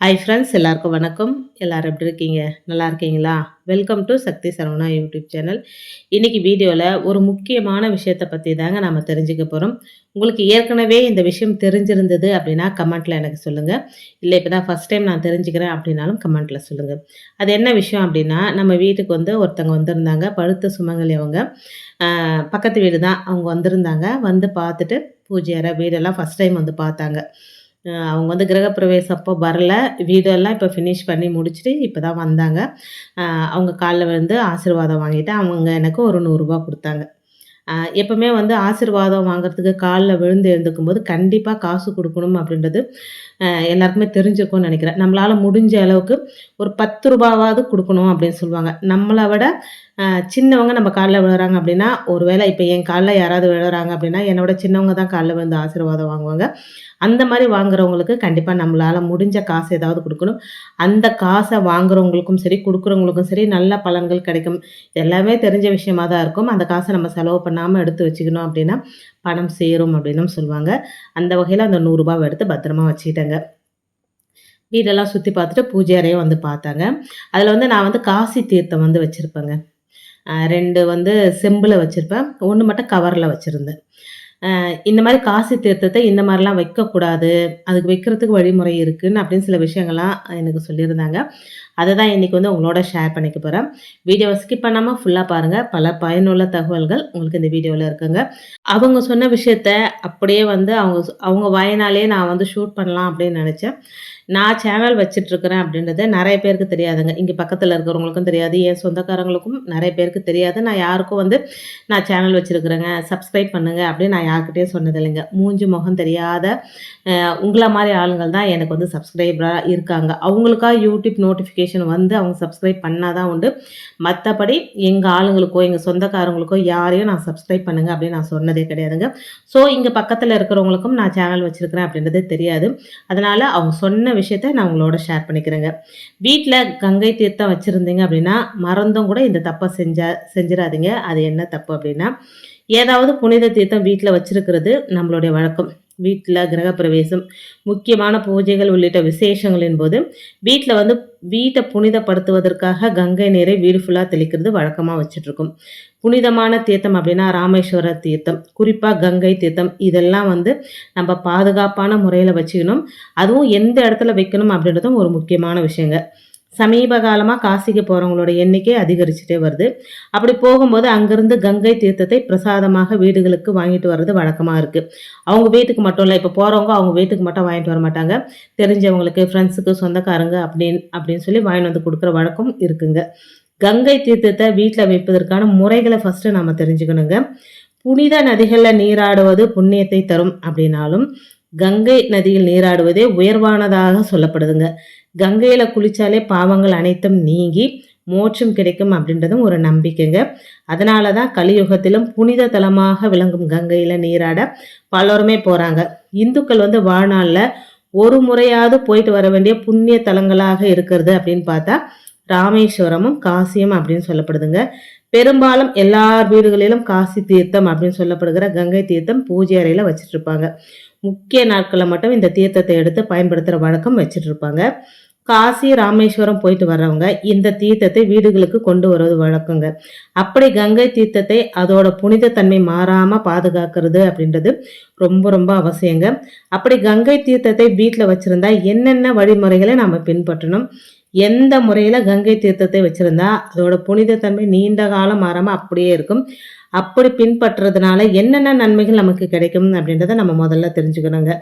Hi friends எல்லாருக்கும் வணக்கம். எல்லாரும் எப்படி இருக்கீங்க? நல்லா இருக்கீங்களா? Welcome to Sakthi Saravana YouTube channel. இன்றைக்கி வீடியோவில் ஒரு முக்கியமான விஷயத்தை பற்றி தாங்க நம்ம தெரிஞ்சுக்க போகிறோம் உங்களுக்கு ஏற்கனவே இந்த விஷயம் தெரிஞ்சிருந்தது அப்படின்னா கமெண்ட்டில் எனக்கு சொல்லுங்கள் இல்லை இப்போ தான் ஃபஸ்ட் டைம் நான் தெரிஞ்சுக்கிறேன் அப்படின்னாலும் கமெண்ட்டில் சொல்லுங்கள் அது என்ன விஷயம் அப்படின்னா நம்ம வீட்டுக்கு வந்து ஒருத்தவங்க வந்திருந்தாங்க. பழுத்த சுமங்கலி அவங்க. பக்கத்து வீடு தான். அவங்க வந்திருந்தாங்க. வந்து பார்த்துட்டு பூஜை அறை வீடெல்லாம் ஃபஸ்ட் டைம் வந்து பார்த்தாங்க. அவங்க வந்து கிரகப்பிரவேசம் அப்போ வரல. வீடெல்லாம் இப்போ ஃபினிஷ் பண்ணி முடிச்சுட்டு இப்போ தான் வந்தாங்க அவங்க காலில் வந்து ஆசீர்வாதம் வாங்கிட்டு அவங்க எனக்கு ஒரு நூறுரூபா கொடுத்தாங்க. எப்பவுமே வந்து ஆசீர்வாதம் வாங்குறதுக்கு காலில் விழுந்து எழுந்துக்கும் போது கண்டிப்பாக காசு கொடுக்கணும் அப்படின்றது எல்லாருக்குமே தெரிஞ்சிருக்கும்னு நினைக்கிறேன். நம்மளால் முடிஞ்ச அளவுக்கு ஒரு பத்து ரூபாவாவது கொடுக்கணும் அப்படின்னு சொல்லுவாங்க. நம்மளை விட சின்னவங்க நம்ம காலில் விழுறாங்க அப்படின்னா ஒருவேளை இப்போ என் காலில் யாராவது விழுறாங்க அப்படின்னா என்னோட சின்னவங்க தான் காலில் விழுந்து ஆசீர்வாதம் வாங்குவாங்க. அந்த மாதிரி வாங்குறவங்களுக்கு கண்டிப்பாக நம்மளால் முடிஞ்ச காசு ஏதாவது கொடுக்கணும். அந்த காசை வாங்குறவங்களுக்கும் சரி கொடுக்குறவங்களுக்கும் சரி நல்ல பலன்கள் கிடைக்கும். எல்லாமே தெரிஞ்ச விஷயமா தான் இருக்கும். அந்த காசை நம்ம செலவு பண்ணாமல் எடுத்து வச்சுக்கணும் அப்படின்னா பணம் சேரும் அப்படின்னும் சொல்லுவாங்க. அந்த வகையில் அந்த நூறுரூபாவை எடுத்து பத்திரமா வச்சுக்கிட்டேங்க. வீடெல்லாம் சுற்றி பார்த்துட்டு பூஜை அறையை வந்து பார்த்தாங்க. அதில் வந்து நான் வந்து காசி தீர்த்தம் வந்து வச்சுருப்பேங்க. ரெண்டு வந்து செம்பில் வச்சுருப்பேன். ஒன்று மட்டும் கவரில் வச்சுருந்தேன். இந்த மாதிரி காசி தீர்த்தத்தை இந்த மாதிரிலாம் வைக்கக்கூடாது. அதுக்கு வைக்கிறதுக்கு வழிமுறை இருக்குன்னு அப்படின்னு சில விஷயங்கள்லாம் எனக்கு சொல்லியிருந்தாங்க. அதை தான் இன்றைக்கி வந்து உங்களோட ஷேர் பண்ணிக்க போகிறேன் வீடியோவை ஸ்கிப் பண்ணாமல் ஃபுல்லாக பாருங்கள் பல பயனுள்ள தகவல்கள் உங்களுக்கு இந்த வீடியோவில் இருக்குங்க. அவங்க சொன்ன விஷயத்த அப்படியே வந்து அவங்க அவங்க வாயினாலே நான் வந்து ஷூட் பண்ணலாம் அப்படின்னு நினச்சேன். நான் சேனல் வச்சிட்ருக்கிறேன் அப்படின்றது நிறைய பேருக்கு தெரியாதுங்க. இங்கே பக்கத்தில் இருக்கிறவங்களுக்கும் தெரியாது. என் சொந்தக்காரங்களுக்கும் நிறைய பேருக்கு தெரியாது. நான் யாருக்கும் வந்து நான் சேனல் வச்சுருக்குறேங்க. சப்ஸ்கிரைப் பண்ணுங்க அப்படின்னு நான் யார்கிட்டயும் சொன்னது இல்லைங்க மூஞ்சி முகம் தெரியாத உங்களை மாதிரி ஆளுங்கள் தான் எனக்கு வந்து சப்ஸ்கிரைபராக இருக்காங்க. அவங்களுக்கா யூடியூப் நோட்டிஃபிகேஷன் வந்து அவங்க சப்ஸ்கிரைப் பண்ணாதான் உண்டு. மற்றபடி எங்கள் ஆளுங்களுக்கோ எங்கள் சொந்தக்காரங்களுக்கோ யாரையும் நான் சப்ஸ்கிரைப் பண்ணுங்க அப்படின்னு நான் சொன்னதே கிடையாதுங்க. ஸோ இங்கே பக்கத்தில் இருக்கிறவங்களுக்கும் நான் சேனல் வச்சுருக்கிறேன் அப்படின்றது தெரியாது. அதனால் அவங்க சொன்ன விஷயத்த நான் உங்களோட ஷேர் பண்ணிக்கிறேங்க. வீட்டில் கங்கை தீர்த்தம் வச்சுருந்தீங்க அப்படின்னா மறந்தும் கூட இந்த தப்பை செஞ்சா செஞ்சிடாதீங்க. அது என்ன தப்பு அப்படின்னா ஏதாவது புனித தீர்த்தம் வீட்டில் வச்சுருக்கிறது நம்மளுடைய வழக்கம். வீட்டில் கிரகப்பிரவேசம் முக்கியமான பூஜைகள் உள்ளிட்ட விசேஷங்களின் போது வீட்டில் வந்து வீட்டை புனிதப்படுத்துவதற்காக கங்கை நீரை வீடு ஃபுல்லாக தெளிக்கிறது வழக்கமாக வச்சுட்ருக்கோம். புனிதமான தீர்த்தம் அப்படின்னா ராமேஸ்வர தீர்த்தம் குறிப்பாக கங்கை தீர்த்தம். இதெல்லாம் வந்து நம்ம பாதுகாப்பான முறையில் வச்சுக்கணும். அதுவும் எந்த இடத்துல வைக்கணும் அப்படின்றதும் ஒரு முக்கியமான விஷயங்க. சமீப காலமாக காசிக்கு போகிறவங்களோட எண்ணிக்கை அதிகரிச்சுட்டே வருது. அப்படி போகும்போது அங்கேருந்து கங்கை தீர்த்தத்தை பிரசாதமாக வீடுகளுக்கு வாங்கிட்டு வர்றது வழக்கமாக இருக்குது அவங்க வீட்டுக்கு மட்டும் இல்லை இப்போ போகிறவங்க அவங்க வீட்டுக்கு மட்டும் வாங்கிட்டு வர மாட்டாங்க. தெரிஞ்சவங்களுக்கு ஃப்ரெண்ட்ஸுக்கு சொந்தக்காரங்க அப்படின்னு அப்படின்னு சொல்லி வாங்கிட்டு வந்து கொடுக்குற வழக்கம் இருக்குங்க. கங்கை தீர்த்தத்தை வீட்டில் வைப்பதற்கான முறைகளை ஃபஸ்ட்டு நம்ம தெரிஞ்சுக்கணுங்க. புனித நதிகளில் நீராடுவது புண்ணியத்தை தரும் அப்படின்னாலும் கங்கை நதியில் நீராடுவதே உயர்வானதாக சொல்லப்படுதுங்க. கங்கையில் குளிச்சாலே பாவங்கள் அனைத்தும் நீங்கி மோட்சம் கிடைக்கும் அப்படின்றதும் ஒரு நம்பிக்கைங்க. அதனால தான் கலியுகத்திலும் புனித தலமாக விளங்கும் கங்கையில் நீராட பலருமே போகிறாங்க இந்துக்கள் வந்து வாழ்நாளில் ஒரு முறையாவது போயிட்டு வர வேண்டிய புண்ணிய தலங்களாக இருக்கிறது அப்படின்னு பார்த்தா ராமேஸ்வரமும் காசியும் அப்படின்னு சொல்லப்படுதுங்க. பெரும்பாலும் எல்லார் வீடுகளிலும் காசி தீர்த்தம் அப்படின்னு சொல்லப்படுகிற கங்கை தீர்த்தம் பூஜை அறையில் வச்சுட்டு இருப்பாங்க. முக்கிய நாட்களில் மட்டும் இந்த தீர்த்தத்தை எடுத்து பயன்படுத்துகிற வழக்கம் வச்சுட்டு இருப்பாங்க. காசி ராமேஸ்வரம் போயிட்டு வர்றவங்க இந்த தீர்த்தத்தை வீடுகளுக்கு கொண்டு வருவது வழக்கங்க. அப்படி கங்கை தீர்த்தத்தை அதோட புனிதத்தன்மை மாறாம பாதுகாக்கிறது அப்படின்றது ரொம்ப ரொம்ப அவசியங்க. அப்படி கங்கை தீர்த்தத்தை வீட்டில் வச்சிருந்தா என்னென்ன வழிமுறைகளை நம்ம பின்பற்றணும்? எந்த முறையில் கங்கை தீர்த்தத்தை வச்சுருந்தா அதோட புனிதத்தன்மை நீண்ட காலம் மாறாமல் அப்படியே இருக்கும்? அப்படி பின்பற்றுறதுனால என்னென்ன நன்மைகள் நமக்கு கிடைக்கும் அப்படின்றத நம்ம முதல்ல தெரிஞ்சுக்கணுங்க.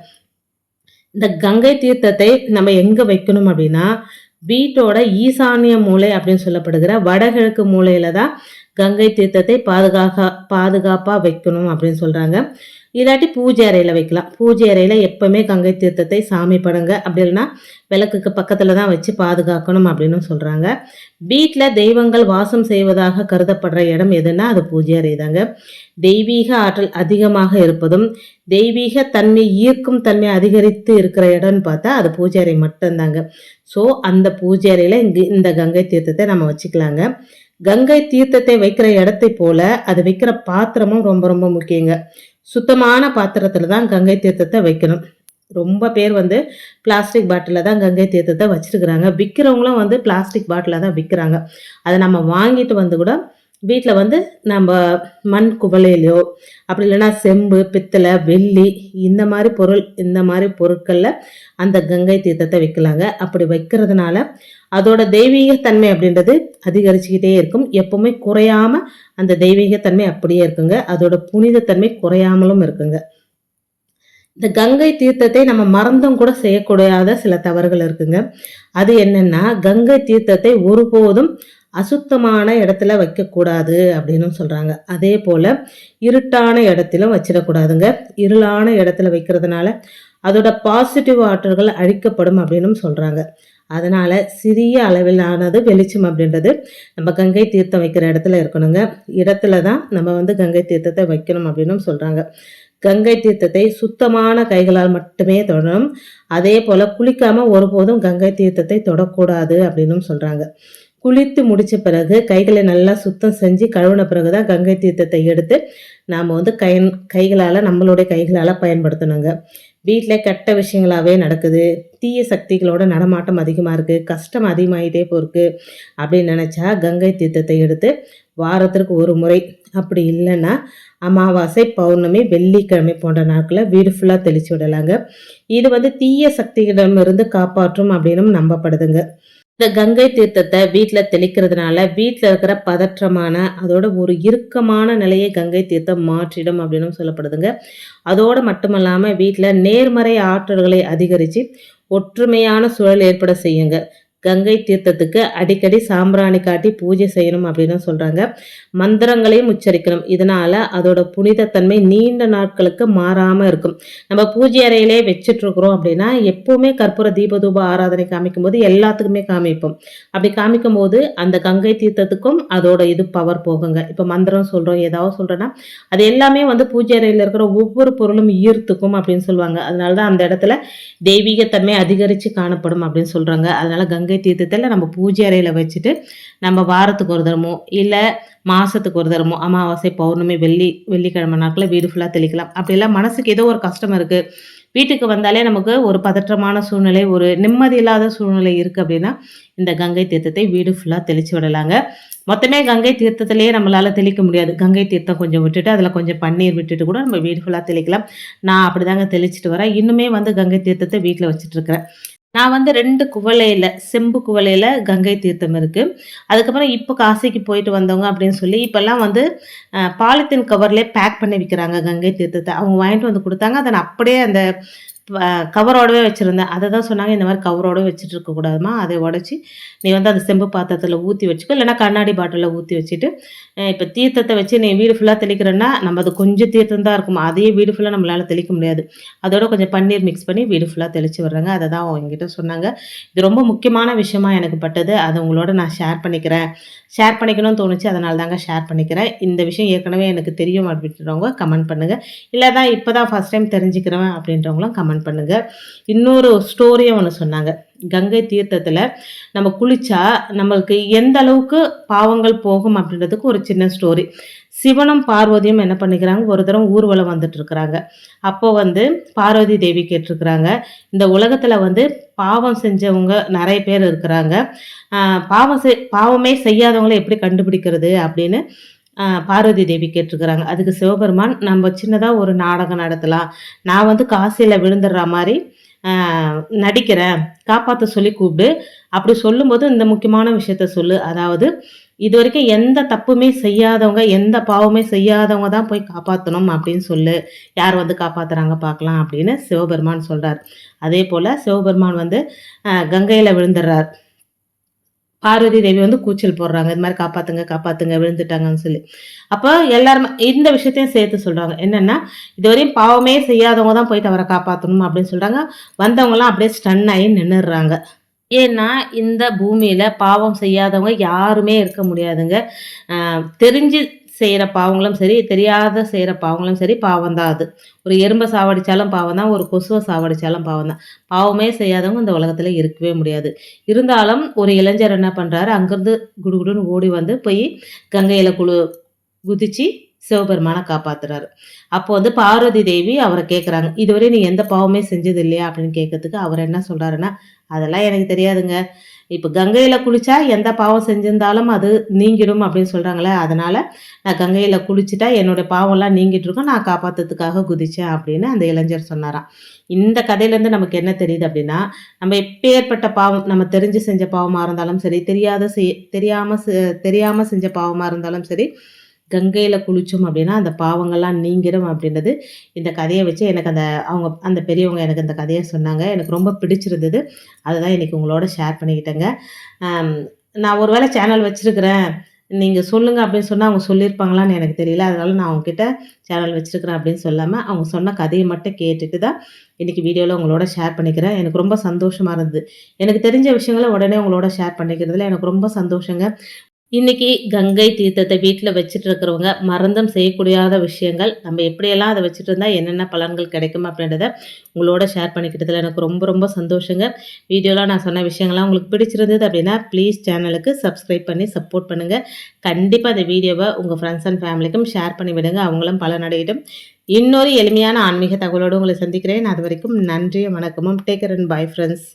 இந்த கங்கை தீர்த்தத்தை நம்ம எங்கே வைக்கணும் அப்படின்னா வீட்டோட ஈசானிய மூலை அப்படின்னு சொல்லப்படுகிற வடகிழக்கு மூலையில தான் கங்கை தீர்த்தத்தை பாதுகாக்க பாதுகாப்பாக வைக்கணும் அப்படின்னு சொல்கிறாங்க இல்லாட்டி பூஜை அறையில் வைக்கலாம். பூஜை அறையில் எப்பவுமே கங்கை தீர்த்தத்தை சாமி படங்க அப்படி இல்லைன்னா விளக்குக்கு பக்கத்தில் தான் வச்சு பாதுகாக்கணும் அப்படின்னு சொல்கிறாங்க வீட்டில் தெய்வங்கள் வாசம் செய்வதாக கருதப்படுற இடம் எதுன்னா அது பூஜை அறை தாங்க. தெய்வீக ஆற்றல் அதிகமாக இருப்பதும் தெய்வீக தன்மை ஈர்க்கும் தன்மை அதிகரித்து இருக்கிற இடம்னு பார்த்தா அது பூஜை அறை மட்டும்தாங்க. ஸோ அந்த பூஜை அறையில் இங்கே இந்த கங்கை தீர்த்தத்தை நம்ம வச்சுக்கலாங்க. கங்கை தீர்த்தத்தை வைக்கிற இடத்தை போல அது வைக்கிற பாத்திரமும் ரொம்ப ரொம்ப முக்கியங்க. சுத்தமான பாத்திரத்துல தான் கங்கை தீர்த்தத்தை வைக்கணும். ரொம்ப பேர் வந்து பிளாஸ்டிக் பாட்டிலில் தான் கங்கை தீர்த்தத்தை வச்சுருக்குறாங்க. விற்கிறவங்களும் வந்து பிளாஸ்டிக் பாட்டிலில் தான் விற்கிறாங்க அதை நம்ம வாங்கிட்டு வந்து கூட வீட்டில் வந்து நம்ம மண் குவளையிலையோ அப்படி இல்லைன்னா செம்பு பித்தளை வெள்ளி இந்த மாதிரி பொருள் இந்த மாதிரி பொருட்களில் அந்த கங்கை தீர்த்தத்தை வைக்கலாங்க. அப்படி வைக்கிறதுனால அதோட தெய்வீகத்தன்மை அப்படின்றது அதிகரிச்சுக்கிட்டே இருக்கும். எப்பவுமே குறையாம அந்த தெய்வீகத்தன்மை அப்படியே இருக்குங்க. அதோட புனிதத்தன்மை குறையாமலும் இருக்குங்க. இந்த கங்கை தீர்த்தத்தை நம்ம மறந்தும் கூட செய்யக்கூடாத சில தவறுகள் இருக்குங்க. அது என்னன்னா கங்கை தீர்த்தத்தை ஒருபோதும் அசுத்தமான இடத்துல வைக்கக்கூடாது அப்படின்னு சொல்கிறாங்க அதே போல் இருட்டான இடத்திலும் வச்சிடக்கூடாதுங்க. இருளான இடத்துல வைக்கிறதுனால அதோட பாசிட்டிவ் ஆற்றல்கள் அழிக்கப்படும் அப்படின்னு சொல்கிறாங்க அதனால் சிறிய அளவிலானது வெளிச்சம் அப்படின்றது நம்ம கங்கை தீர்த்தம் வைக்கிற இடத்துல இருக்கணுங்க. இடத்துல தான் நம்ம வந்து கங்கை தீர்த்தத்தை வைக்கணும் அப்படின்னு சொல்கிறாங்க கங்கை தீர்த்தத்தை சுத்தமான கைகளால் மட்டுமே தொடரும் அதே போல் குளிக்காமல் ஒருபோதும் கங்கை தீர்த்தத்தை தொடக்கூடாது அப்படின்னு சொல்கிறாங்க குளித்து முடித்த பிறகு கைகளை நல்லா சுத்தம் செஞ்சு கழுவின பிறகு தான் கங்கை தீர்த்தத்தை எடுத்து நாம் வந்து கை கைகளால் நம்மளுடைய கைகளால் பயன்படுத்தணுங்க. வீட்டில் கெட்ட விஷயங்களாகவே நடக்குது. தீய சக்திகளோட நடமாட்டம் அதிகமாக இருக்குது கஷ்டம் அதிகமாகிட்டே போயிருக்கு அப்படின்னு நினச்சா கங்கை தீர்த்தத்தை எடுத்து வாரத்திற்கு ஒரு முறை அப்படி இல்லைன்னா அமாவாசை பௌர்ணமி வெள்ளிக்கிழமை போன்ற நாட்களில் வீடு ஃபுல்லாக தெளிச்சு விடலாங்க. இது வந்து தீய சக்திகளிடமிருந்து காப்பாற்றும் அப்படின்னு நம்பப்படுதுங்க. இந்த கங்கை தீர்த்தத்தை வீட்டில் தெளிக்கிறதுனால வீட்டில் இருக்கிற பதற்றமான அதோட ஒரு இறுக்கமான நிலையை கங்கை தீர்த்தம் மாற்றிடும் அப்படின்னு சொல்லப்படுதுங்க. அதோடு மட்டுமல்லாமல் வீட்டில் நேர்மறை ஆற்றல்களை அதிகரித்து ஒற்றுமையான சூழல் ஏற்பட செய்யுங்க. கங்கை தீர்த்தத்துக்கு அடிக்கடி சாம்பிராணி காட்டி பூஜை செய்யணும் அப்படின்னு சொல்கிறாங்க மந்திரங்களையும் உச்சரிக்கணும். இதனால் அதோட புனிதத்தன்மை நீண்ட நாட்களுக்கு மாறாமல் இருக்கும். நம்ம பூஜை அறையிலே வச்சிட்ருக்குறோம் அப்படின்னா எப்போவுமே கற்பூர தீபதூப ஆராதனை காமிக்கும் போது எல்லாத்துக்குமே காமிப்போம். அப்படி காமிக்கும் போது அந்த கங்கை தீர்த்தத்துக்கும் அதோட இது பவர் போகுங்க. இப்போ மந்திரம் சொல்கிறோம் ஏதாவது சொல்கிறோன்னா அது எல்லாமே வந்து பூஜை அறையில் இருக்கிற ஒவ்வொரு பொருளும் ஈர்த்துக்கும் அப்படின்னு சொல்லுவாங்க. அதனால தான் அந்த இடத்துல தெய்வீகத்தன்மை அதிகரித்து காணப்படும் அப்படின்னு சொல்கிறாங்க அதனால் கங்கை கங்கை தீர்த்தத்தில் நம்ம பூஜை அறையில் வச்சுட்டு நம்ம வாரத்துக்கு ஒரு தரமோ இல்லை மாதத்துக்கு ஒரு தரமோ அமாவாசை பௌர்ணமி வெள்ளி வெள்ளிக்கிழமை நாட்களில் வீடு ஃபுல்லாக தெளிக்கலாம். அப்படிலாம் மனசுக்கு ஏதோ ஒரு கஷ்டம் இருக்குது வீட்டுக்கு வந்தாலே நமக்கு ஒரு பதற்றமான சூழ்நிலை ஒரு நிம்மதி இல்லாத சூழ்நிலை இருக்குது அப்படின்னா இந்த கங்கை தீர்த்தத்தை வீடு ஃபுல்லாக தெளித்து விடலாங்க. மொத்தமே கங்கை தீர்த்தத்திலேயே நம்மளால் தெளிக்க முடியாது. கங்கை தீர்த்தம் கொஞ்சம் விட்டுட்டு அதில் கொஞ்சம் பன்னீர் விட்டுட்டு கூட நம்ம வீடு ஃபுல்லாக தெளிக்கலாம். நான் அப்படி தாங்க தெளிச்சிட்டு வரேன். இன்னுமே வந்து கங்கை தீர்த்தத்தை வீட்டில் வச்சுட்டு இருக்கிறேன். நான் வந்து ரெண்டு குவளையில் செம்பு குவளையில் கங்கை தீர்த்தம் இருக்குது அதுக்கப்புறம் இப்போ காசிக்கு போயிட்டு வந்தவங்க அப்படின்னு சொல்லி இப்போல்லாம் வந்து பாலித்தீன் கவர்லேயே பேக் பண்ணி விற்கிறாங்க கங்கை தீர்த்தத்தை. அவங்க வாங்கிட்டு வந்து கொடுத்தாங்க. அதை அப்படியே அந்த கவரோடவே வச்சுருந்தேன். அதை தான் சொன்னாங்க இந்த மாதிரி கவரோடவே வச்சுட்டு இருக்கக்கூடாதுமா அதை உடச்சி நீ வந்து அந்த செம்பு பாத்திரத்தில் ஊற்றி வச்சுக்கோ. இல்லைனா கண்ணாடி பாட்டிலில் ஊற்றி வச்சுட்டு இப்போ தீர்த்தத்தை வச்சு நீ வீடு ஃபுல்லாக தெளிக்கிறேன்னா நம்ம அது கொஞ்சம் தீர்த்தம் தான் இருக்கும். அதையே வீடு ஃபுல்லாக நம்மளால் தெளிக்க முடியாது. அதோட கொஞ்சம் பன்னீர் மிக்ஸ் பண்ணி வீடு ஃபுல்லாக தெளித்து வர்றாங்க அதை தான் அவங்ககிட்ட சொன்னாங்க. இது ரொம்ப முக்கியமான விஷயமா எனக்கு பட்டது. அதை உங்களோட நான் ஷேர் பண்ணிக்கிறேன். ஷேர் பண்ணிக்கணும்னு தோணுச்சு. அதனால தாங்க ஷேர் பண்ணிக்கிறேன். இந்த விஷயம் ஏற்கனவே எனக்கு தெரியும் அப்படின்றவங்க கமெண்ட் பண்ணுங்கள் இல்லை தான் இப்போ தான் ஃபஸ்ட் டைம் தெரிஞ்சுக்கிறேன் அப்படின்றவங்களும் கமெண்ட் பண்ணுங்கள் இன்னொரு ஸ்டோரியும் ஒன்று சொன்னாங்க. கங்கை தீர்த்தத்தில் நம்ம குளித்தா நம்மளுக்கு எந்த அளவுக்கு பாவங்கள் போகும் அப்படின்றதுக்கு ஒரு சின்ன ஸ்டோரி சிவனும் பார்வதியும் என்ன பண்ணிக்கிறாங்க? ஒரு தரம் ஊர்வலம் வந்துட்டு இருக்கிறாங்க. அப்போ வந்து பார்வதி தேவி கேட்டிருக்கிறாங்க இந்த உலகத்தில் வந்து பாவம் செஞ்சவங்க நிறைய பேர் இருக்கிறாங்க. பாவம் செய் பாவமே செய்யாதவங்களை எப்படி கண்டுபிடிக்கிறது அப்படின்னு பார்வதி தேவி கேட்டிருக்கிறாங்க. அதுக்கு சிவபெருமான் நம்ம சின்னதாக ஒரு நாடகம் நடத்தலாம். நான் வந்து காசியில் விழுந்துடுற மாதிரி நடிக்கிறேன். காப்பாற்ற சொல்லி கூப்பிடு. அப்படி சொல்லும்போது இந்த முக்கியமான விஷயத்த சொல்லு. அதாவது இது வரைக்கும் எந்த தப்புமே செய்யாதவங்க எந்த பாவமே செய்யாதவங்க தான் போய் காப்பாற்றணும் அப்படின்னு சொல்லு. யார் வந்து காப்பாற்றுறாங்க பார்க்கலாம் அப்படின்னு சிவபெருமான் சொல்கிறார் அதே போல் சிவபெருமான் வந்து கங்கையில் விழுந்துடுறார். பார்வதி தேவி வந்து கூச்சல் போடுறாங்க. இது மாதிரி காப்பாத்துங்க காப்பாத்துங்க விழுந்துட்டாங்கன்னு சொல்லி. அப்போ எல்லாருமே இந்த விஷயத்தையும் சேர்த்து சொல்றாங்க. என்னன்னா இதுவரையும் பாவமே செய்யாதவங்க தான் போயிட்டு அவரை காப்பாற்றணும் அப்படின்னு சொல்றாங்க. வந்தவங்கலாம் அப்படியே ஸ்டன் ஆகி நின்றுடுறாங்க ஏன்னா இந்த பூமியில பாவம் செய்யாதவங்க யாருமே இருக்க முடியாதுங்க. தெரிஞ்சு செய்கிற பாவங்களும் சரி தெரியாத செய்கிற பாவங்களும் சரி பாவம் தான் அது. ஒரு எறும்பை சாவடித்தாலும் பாவம் தான் ஒரு கொசுவை சாவடித்தாலும் பாவம் தான். பாவமே செய்யாதவங்க இந்த உலகத்தில் இருக்கவே முடியாது. இருந்தாலும் ஒரு இளைஞர் என்ன பண்ணுறாரு அங்கேருந்து குடுகுடுன்னு ஓடி வந்து போய் கங்கையில் குழு குதித்து சிவபெருமானை காப்பாத்துறாரு. அப்போ வந்து பார்வதி தேவி அவரை கேட்குறாங்க இதுவரை நீ எந்த பாவமே செஞ்சது இல்லையா அப்படின்னு கேட்கறதுக்கு அவர் என்ன சொல்கிறாருன்னா அதெல்லாம் எனக்கு தெரியாதுங்க. இப்போ கங்கையில் குளித்தா எந்த பாவம் செஞ்சிருந்தாலும் அது நீங்கிடும் அப்படின்னு சொல்கிறாங்களே அதனால் நான் கங்கையில் குளிச்சுட்டா என்னுடைய பாவம்லாம் நீங்கிட்டு இருக்கும் நான் காப்பாற்றுறதுக்காக குதித்தேன் அப்படின்னு அந்த இளைஞர் சொன்னாராம். இந்த கதையிலேருந்து நமக்கு என்ன தெரியுது அப்படின்னா நம்ம எப்பேற்பட்ட பாவம் நம்ம தெரிஞ்சு செஞ்ச பாவமாக இருந்தாலும் சரி தெரியாத செய் தெரியாமல் தெரியாமல் செஞ்ச பாவமாக இருந்தாலும் சரி கங்கையில் குளித்தோம் அப்படின்னா அந்த பாவங்கள்லாம் நீங்கிடும் அப்படின்றது இந்த கதையை வச்சு எனக்கு அந்த அவங்க அந்த பெரியவங்க எனக்கு அந்த கதையை சொன்னாங்க. எனக்கு ரொம்ப பிடிச்சிருந்தது. அதுதான் இன்றைக்கி உங்களோட ஷேர் பண்ணிக்கிட்டேங்க. நான் ஒரு வேளை சேனல் வச்சுருக்கிறேன். நீங்கள் சொல்லுங்கள் அப்படின்னு சொன்னால் அவங்க சொல்லியிருப்பாங்களான்னு எனக்கு தெரியல. அதனால் நான் அவங்கக்கிட்ட சேனல் வச்சுருக்கிறேன் அப்படின்னு சொல்லாமல் அவங்க சொன்ன கதையை மட்டும் கேட்டுட்டு தான் இன்றைக்கி வீடியோவில் உங்களோட ஷேர் பண்ணிக்கிறேன். எனக்கு ரொம்ப சந்தோஷமாக இருந்தது. எனக்கு தெரிஞ்ச விஷயங்களை உடனே உங்களோட ஷேர் பண்ணிக்கிறதுல எனக்கு ரொம்ப சந்தோஷங்க. இன்னைக்கு கங்கை தீர்த்தத்தை வீட்டில் வச்சுட்டு இருக்கிறவங்க மறந்தும் செய்யக்கூடியாத விஷயங்கள். நம்ம எப்படியெல்லாம் அதை வச்சுட்டு இருந்தால் என்னென்ன பலன்கள் கிடைக்கும் அப்படின்றத உங்களோட ஷேர் பண்ணிக்கிட்டதில் எனக்கு ரொம்ப ரொம்ப சந்தோஷங்க. வீடியோலாம் நான் சொன்ன விஷயங்கள்லாம் உங்களுக்கு பிடிச்சிருந்தது அப்படின்னா ப்ளீஸ் சேனலுக்கு சப்ஸ்கிரைப் பண்ணி சப்போர்ட் பண்ணுங்கள் கண்டிப்பாக அந்த வீடியோவை உங்கள் ஃப்ரெண்ட்ஸ் அண்ட் ஃபேமிலிக்கும் ஷேர் பண்ணி விடுங்க. அவங்களும் பலனடையிடும் இன்னொரு எளிமையான ஆன்மீக தகவலோடு உங்களை சந்திக்கிறேன். அது வரைக்கும் நன்றியும் வணக்கமும். Taker and bye friends